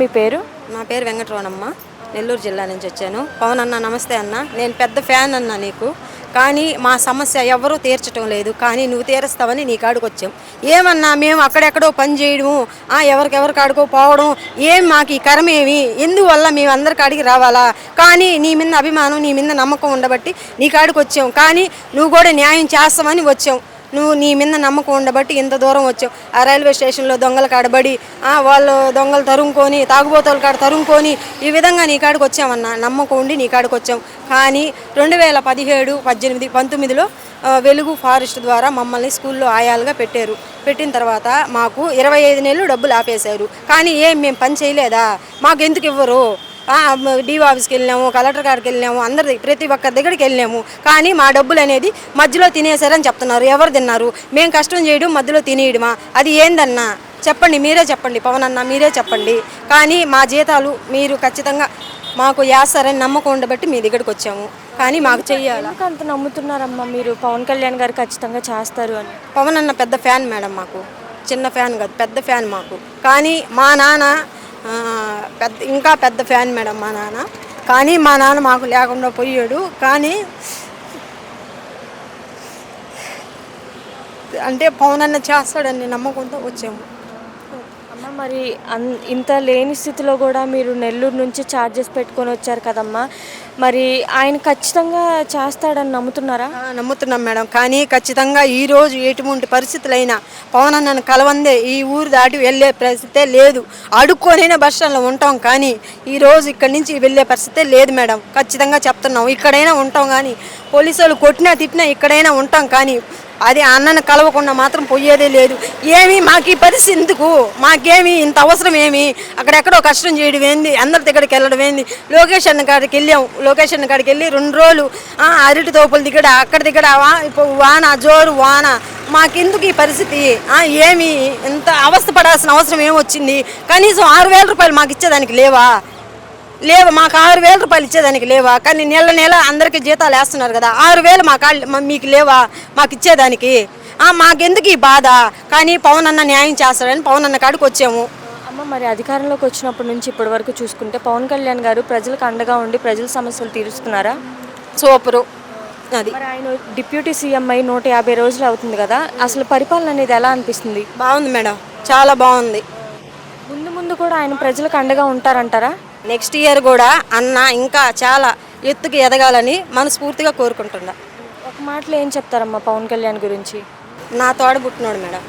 మీ పేరు? నా పేరు వెంకటరమణమ్మ. నెల్లూరు జిల్లా నుంచి వచ్చాను. పవన్ అన్న నమస్తే అన్న. నేను పెద్ద ఫ్యాన్ అన్న నీకు. కానీ మా సమస్య ఎవరూ తీర్చటం లేదు. కానీ నువ్వు తీరుస్తావని నీ కాడికి వచ్చాం. ఏమన్నా మేము అక్కడెక్కడో పని చేయడము ఆ, ఎవరికెవరి కాడికో పోవడం ఏం మాకు ఈ కరమేమి? ఎందువల్ల మేము అందరి కాడికి రావాలా? కానీ నీ మీద అభిమానం నీ మీద నమ్మకం ఉండబట్టి నీ కాడికి వచ్చాం. కానీ నువ్వు కూడా న్యాయం చేస్తామని వచ్చాం. నువ్వు నీ మీద నమ్మకం ఉండబట్టి ఇంత దూరం వచ్చావు. ఆ రైల్వే స్టేషన్లో దొంగల కాడబడి వాళ్ళు దొంగలు తరుముకొని తాగుబోతుల కాడ తరుముకొని ఈ విధంగా నీ కాడికి వచ్చామన్నా నమ్మకం ఉండి నీ కాడికి వచ్చాం కానీ రెండు వేల పదిహేడు పద్దెనిమిది పంతొమ్మిదిలో వెలుగు ఫారెస్ట్ ద్వారా మమ్మల్ని స్కూల్లో ఆయాలుగా పెట్టారు. పెట్టిన తర్వాత మాకు ఇరవై ఐదు నెలలు డబ్బులు ఆపేశారు. కానీ ఏం మేము పని చేయలేదా? మాకు ఎందుకు ఇవ్వరు? డిఓ ఆఫీస్కి వెళ్ళాము కలెక్టర్ గారికి వెళ్ళాము అందరి ప్రతి ఒక్కరి దగ్గరికి వెళ్ళాము కానీ మా డబ్బులు అనేది మధ్యలో తినేశారని చెప్తున్నారు. ఎవరు తిన్నారు? మేము కష్టం చేయడం మధ్యలో తినేయడమా? అది ఏందన్నా? చెప్పండి మీరే చెప్పండి పవన్ అన్న మీరే చెప్పండి. కానీ మా జీతాలు మీరు ఖచ్చితంగా మాకు వేస్తారని నమ్మకం ఉండబట్టి మీ దగ్గరికి వచ్చాము. కానీ మాకు చెయ్యాలి? అంత నమ్ముతున్నారమ్మా మీరు? పవన్ కళ్యాణ్ గారు ఖచ్చితంగా చేస్తారు అని. పవన్ అన్న పెద్ద ఫ్యాన్ మేడం మాకు. చిన్న ఫ్యాన్ కాదు పెద్ద ఫ్యాన్ మాకు. కానీ మా నాన్న పెద్ద ఇంకా పెద్ద ఫ్యాన్ మేడం మా నాన్న. కానీ మా నాన్న మాకు లేకుండా పోయాడు. కానీ అంటే పవన్ అన్న చేస్తాడని నమ్మకంతో వచ్చాము. మరి అన్ ఇంత లేని స్థితిలో కూడా మీరు నెల్లూరు నుంచి ఛార్జెస్ పెట్టుకొని వచ్చారు కదమ్మా. మరి ఆయన ఖచ్చితంగా చేస్తాడని నమ్ముతున్నారా? నమ్ముతున్నాం మేడం. కానీ ఖచ్చితంగా ఈ రోజు ఎటువంటి పరిస్థితులైనా పవన్ అన్నను కలవందే ఈ ఊరు దాటి వెళ్ళే పరిస్థితే లేదు. అడుక్కొనైనా బస్ స్టాండ్లో ఉంటాం కానీ ఈ రోజు ఇక్కడి నుంచి వెళ్ళే పరిస్థితే లేదు మేడం. ఖచ్చితంగా చెప్తున్నాం. ఇక్కడైనా ఉంటాం కానీ పోలీసు వాళ్ళు కొట్టినా తిట్టినా ఇక్కడైనా ఉంటాం కానీ అది అన్నను కలవకుండా మాత్రం పోయేదే లేదు. ఏమి మాకు ఈ పరిస్థితి ఎందుకు? మాకేమి ఇంత అవసరం ఏమి? అక్కడెక్కడో కష్టం చేయడం ఏంది? అందరి దగ్గరికి వెళ్ళడం ఏంది? లొకేషన్ కాడికి వెళ్ళాం. లొకేషన్ కాడికి వెళ్ళి రెండు రోజులు అరటి తోపుల దగ్గర అక్కడ దగ్గర వా- ఇప్పుడు వాన జోరు వాన. మాకెందుకు ఈ పరిస్థితి? ఏమి? ఇంత అవస్థ పడాల్సిన అవసరం ఏమొచ్చింది? కనీసం ఆరు వేల రూపాయలు మాకు ఇచ్చేదానికి లేవా? లేవా మాకు ఆరు వేల రూపాయలు ఇచ్చేదానికి లేవా? కానీ నెల నెల అందరికీ జీతాలు వేస్తున్నారు కదా. ఆరు వేలు మా కాళ్ళు మా- మీకు లేవా? మాకు ఇచ్చేదానికి. మాకెందుకు ఈ బాధ? కానీ పవన్ అన్న న్యాయం చేస్తాడని పవన్ అన్న కాడికి వచ్చాము. అమ్మ మరి అధికారంలోకి వచ్చినప్పటి నుంచి ఇప్పటి వరకు చూసుకుంటే పవన్ కళ్యాణ్ గారు ప్రజలకు అండగా ఉండి ప్రజల సమస్యలు తీరుస్తున్నారా? సూపరు. అది. ఆయన డిప్యూటీ సీఎం అయి నూట యాభై రోజులు అవుతుంది కదా అసలు పరిపాలన అనేది ఎలా అనిపిస్తుంది? బాగుంది మేడం. చాలా బాగుంది. ముందు ముందు కూడా ఆయన ప్రజలకు అండగా ఉంటారంటారా? నెక్స్ట్ ఇయర్ కూడా అన్న ఇంకా చాలా ఎత్తుకు ఎదగాలని మనస్ఫూర్తిగా కోరుకుంటున్నా. ఒక మాటలో ఏం చెప్తారమ్మా పవన్ కళ్యాణ్ గురించి? నా తోడ పుట్టినోడు మేడం.